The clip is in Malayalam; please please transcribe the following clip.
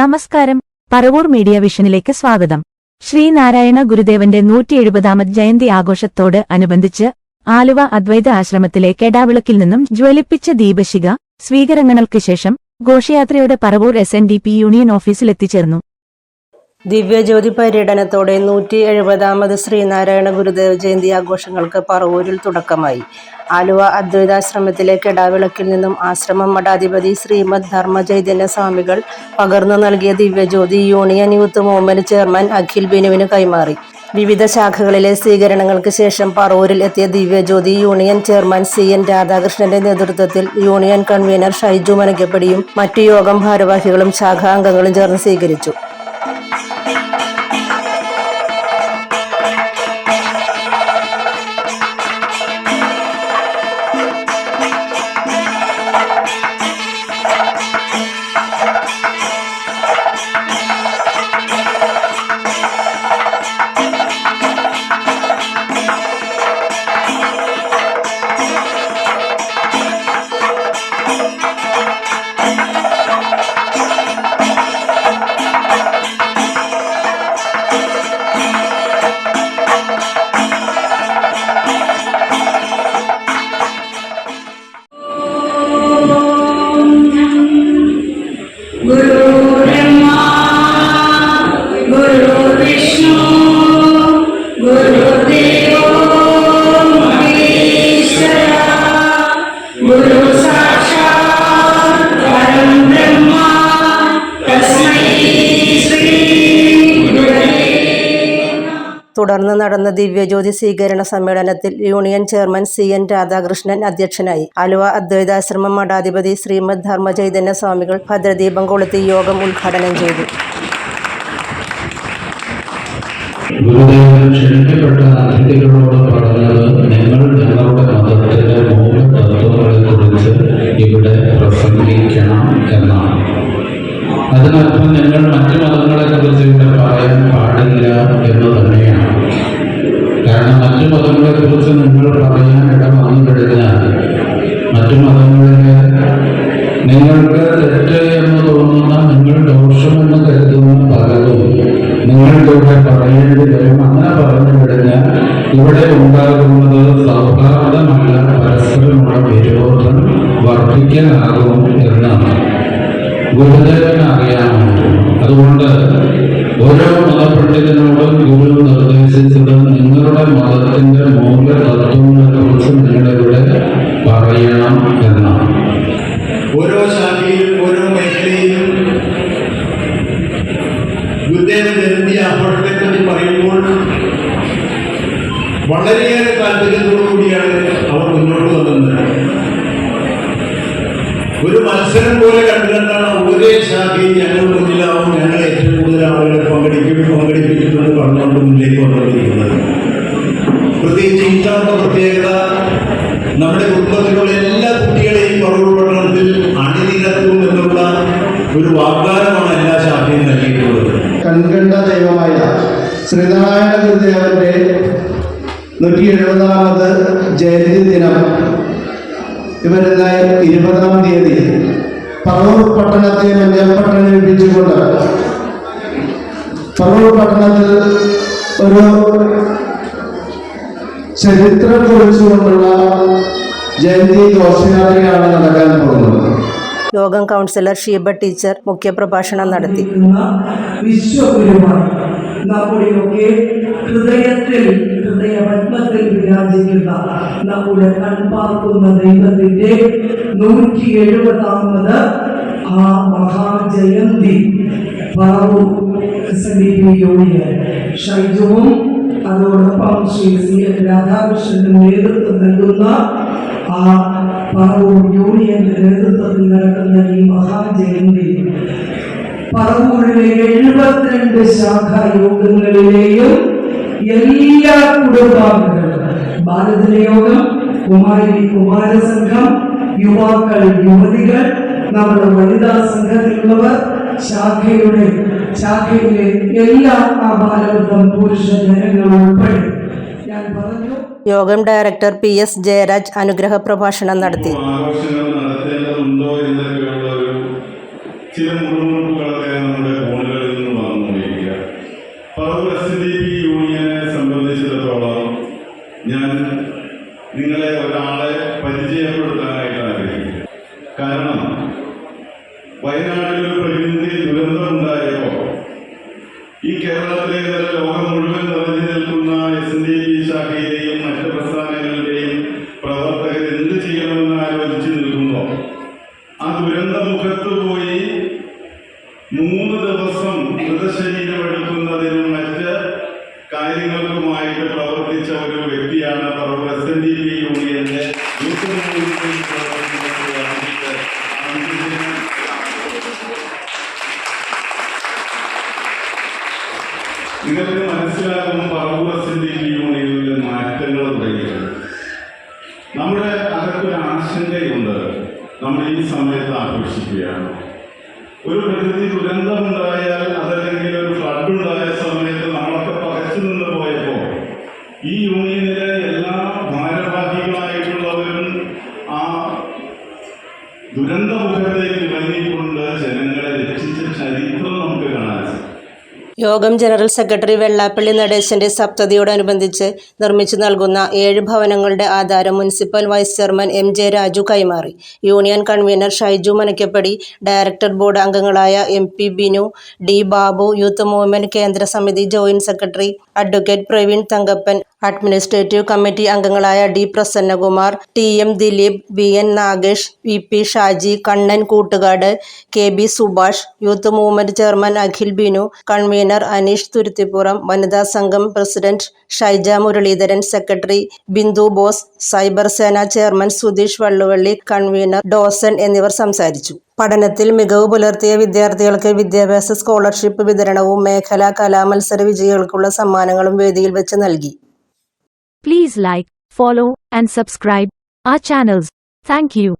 നമസ്കാരം. പറവൂർ മീഡിയ വിഷനിലേക്ക് സ്വാഗതം. ശ്രീനാരായണ ഗുരുദേവന്റെ നൂറ്റി എഴുപതാമത് ജയന്തി ആഘോഷത്തോട് അനുബന്ധിച്ച് ആലുവ അദ്വൈത ആശ്രമത്തിലെ കെടാവിളക്കിൽ നിന്നും ജ്വലിപ്പിച്ച ദീപശിക സ്വീകരണങ്ങൾക്ക് ശേഷം ഘോഷയാത്രയോടെ പറവൂർ എസ് യൂണിയൻ ഓഫീസിലെത്തിച്ചേർന്നു. ദിവ്യജ്യോതി പര്യടനത്തോടെ നൂറ്റി എഴുപതാമത് ശ്രീനാരായണ ഗുരുദേവ ജയന്തി ആഘോഷങ്ങൾക്ക് പറവൂരിൽ തുടക്കമായി. ആലുവ അദ്വൈതാശ്രമത്തിലെ കെടാവിളക്കിൽ നിന്നും ആശ്രമം മഠാധിപതി ശ്രീമദ് ധർമ്മ ചൈതന്യ സ്വാമികൾ പകർന്നു നൽകിയ Divyajyothi union youth movement chairman Akhil ബിനുവിന് കൈമാറി. വിവിധ ശാഖകളിലെ സ്വീകരണങ്ങൾക്ക് ശേഷം പറവൂരിൽ എത്തിയ ദിവ്യജ്യോതി യൂണിയൻ ചെയർമാൻ സി എൻ രാധാകൃഷ്ണന്റെ നേതൃത്വത്തിൽ യൂണിയൻ കൺവീനർ ഷൈജു മനക്കപ്പടിയും മറ്റു യോഗം ഭാരവാഹികളും ശാഖാ അംഗങ്ങളും ചേർന്ന് സ്വീകരിച്ചു. തുടർന്ന് നടന്ന ദിവ്യജ്യോതി സ്വീകരണ സമ്മേളനത്തിൽ union chairman C N Radhakrishnan അധ്യക്ഷനായി. അലുവ അദ്വൈതാശ്രമം മഠാധിപതി ശ്രീമദ് ധർമ്മ ചൈതന്യ സ്വാമികൾ ഭദ്രദീപം കൊളുത്തി യോഗം ഉദ്ഘാടനം ചെയ്തു. അതിനർത്ഥം നിങ്ങൾ മറ്റു മതങ്ങളെക്കുറിച്ച് ഇവിടെ പറയാൻ പാടില്ല എന്ന് തന്നെയാണ്. മറ്റു മതങ്ങളെക്കുറിച്ച് നിങ്ങൾ പറയാൻ ഇട വന്നു കഴിഞ്ഞാൽ മറ്റു മതങ്ങളിലെ നിങ്ങൾക്ക് തെറ്റ് എന്ന് തോന്നുന്ന നിങ്ങൾ ദോഷമെന്ന് കരുതുന്ന പലതും നിങ്ങൾക്കിവിടെ പറയേണ്ടി വരും അങ്ങനെ പറഞ്ഞു കഴിഞ്ഞാൽ ഇവിടെ ഉണ്ടാകുന്നത് സൗഹാർദ്ദമല്ല പരസ്പരമുള്ള വിരോധം വർദ്ധിക്കാനാകും എന്നാണ്. ഗുരുദേവന് മൂല്യതത്വങ്ങളെക്കുറിച്ച് നിങ്ങളിവിടെ പറയണം എന്നാണ് ഓരോ ശാഖയിലും ഓരോ മേഖലയിലും ഗുരുദേവ ജയന്തി ആഘോഷത്തെപ്പറ്റി പറയുമ്പോൾ വളരെയേറെ താല്പര്യത്തോടു കൂടിയാണ് അവർ മുന്നോട്ട് വന്നത്. ഒരു മത്സരം പോലെ കണ്ടുകൊണ്ടാണ് ഒരേ ശാഖയിൽ ഞങ്ങൾ മുന്നിലാവും ഞങ്ങൾ ഏറ്റവും കൂടുതൽ ആളുകളെ പങ്കെടുക്കും പങ്കെടുപ്പിക്കുമെന്ന് പറഞ്ഞുകൊണ്ട് മുന്നിലേക്ക് വന്നുകൊണ്ടിരിക്കുന്നത് നമ്മുടെ കുടുംബത്തിലുള്ള എല്ലാ കുട്ടികളെയും പറവൂർ പഠനത്തിൽ അണിനിരത്തും എന്നുള്ള ഒരു വാഗ്ദാനമാണ് എല്ലാ ശാഖയും നൽകിയിട്ടുള്ളത്. കൺകണ്ട ദൈവമായ ശ്രീനാരായണ ഗുരുദേവന്റെ നൂറ്റി എഴുപതാമത് ജയന്തി ദിനം ഇവരുന്ന ഇരുപതാം തീയതി പറവൂർ പട്ടണത്തെ മഞ്ഞപ്പട്ടണം ഏൽപ്പിച്ചുകൊണ്ട് പറവൂർ പട്ടണത്തിൽ ഒരു ചരിത്രം കുറിച്ചുകൊണ്ടുള്ള ജയന്തി ഘോഷയാത്രയാണ് നടക്കാൻ പോകുന്നത്. യോഗം കൗൺസിലർ ഷീബ ടീച്ചർ മുഖ്യപ്രഭാഷണം നടത്തി. വിശ്വഗുരുവാണ് നമ്മുടെയൊക്കെ ഹൃദയത്തിൽ ഹൃദയപത്മത്തിൽ വിരാജിക്കുന്ന നമ്മുടെ കൺപാർക്കുന്ന ദൈവത്തിന്റെ നൂറ്റി എഴുപതാമത് ആ മഹാജയന്തി. ഡി യൂണിയൻ ഷൈജുവും അതോടൊപ്പം ശ്രീ സി എൻ രാധാകൃഷ്ണന്റെ നേതൃത്വം നൽകുന്ന ആ പറവൂർ യൂണിയന്റെ നേതൃത്വത്തിൽ നടക്കുന്ന ഈ മഹാജയന്തി. പറവൂരിലെ എഴുപത്തിരണ്ട് ശാഖാ യോഗങ്ങളിലെയും എല്ലാ കുടുംബാംഗങ്ങളും ഭാരതീയ യോഗം കുമാരി കുമാരസംഘം യുവാക്കൾ യുവതികൾ നമ്മുടെ വനിതാ സംഘത്തിലുള്ളവർ ശാഖയുടെ ശാഖയിലെ എല്ലാ ആഭാരവൃദ്ധം പുരുഷ ജനങ്ങളും ഉൾപ്പെടെ. ഞാൻ പറഞ്ഞു യോഗം ഡയറക്ടർ പി എസ് ജയരാജ് അനുഗ്രഹ പ്രഭാഷണം നടത്തി. ചില നമ്മുടെ ഫോണുകളിൽ നിന്ന് സംബന്ധിച്ചിടത്തോളം ഞാൻ നിങ്ങളെ ഒരാളെ പരിചയപ്പെടുത്തി ഒരു വ്യക്തിയാണ് ഈ യൂണിയനിലെ എല്ലാ ഭാരവാഹികളായിട്ടുള്ളവരും ആ ദുരന്തമുഖത്തേക്ക് ഇറങ്ങിക്കൊണ്ട് ജനങ്ങളെ രക്ഷിച്ച ചരിത്രം നമുക്ക് കാണാൻ യോഗം ജനറൽ സെക്രട്ടറി വെള്ളാപ്പള്ളി നടേശന്റെ സപ്തതിയോടനുബന്ധിച്ച് നിർമ്മിച്ചു നൽകുന്ന ഏഴ് ഭവനങ്ങളുടെ ആധാരം municipal vice chairman M J Raju കൈമാറി. Union convener Shaiju Manakkappady director board അംഗങ്ങളായ M P Binu D Babu youth movement കേന്ദ്ര സമിതി joint secretary advocate Praveen Thankappan administrative committee അംഗങ്ങളായ D Prasannakumar T M Dileep V N Nagesh V P Shaji Kannan Koottukad K B Subhash youth movement chairman Akhil Binu convener Aneesh Thuruthippuram വനിതാ സംഘം president Shaija Muraleedharan secretary Bindu Bose cyber സേന chairman Sudheesh Valluvally convener Dawson എന്നിവർ സംസാരിച്ചു. പഠനത്തിൽ മികവ് പുലർത്തിയ വിദ്യാർത്ഥികൾക്ക് വിദ്യാഭ്യാസ സ്കോളർഷിപ്പ് വിതരണവും മേഖലാ കലാമത്സര വിജയികൾക്കുള്ള സമ്മാനങ്ങളും വേദിയിൽ വെച്ച് നൽകി. Please like, follow, and subscribe our channels. Thank you.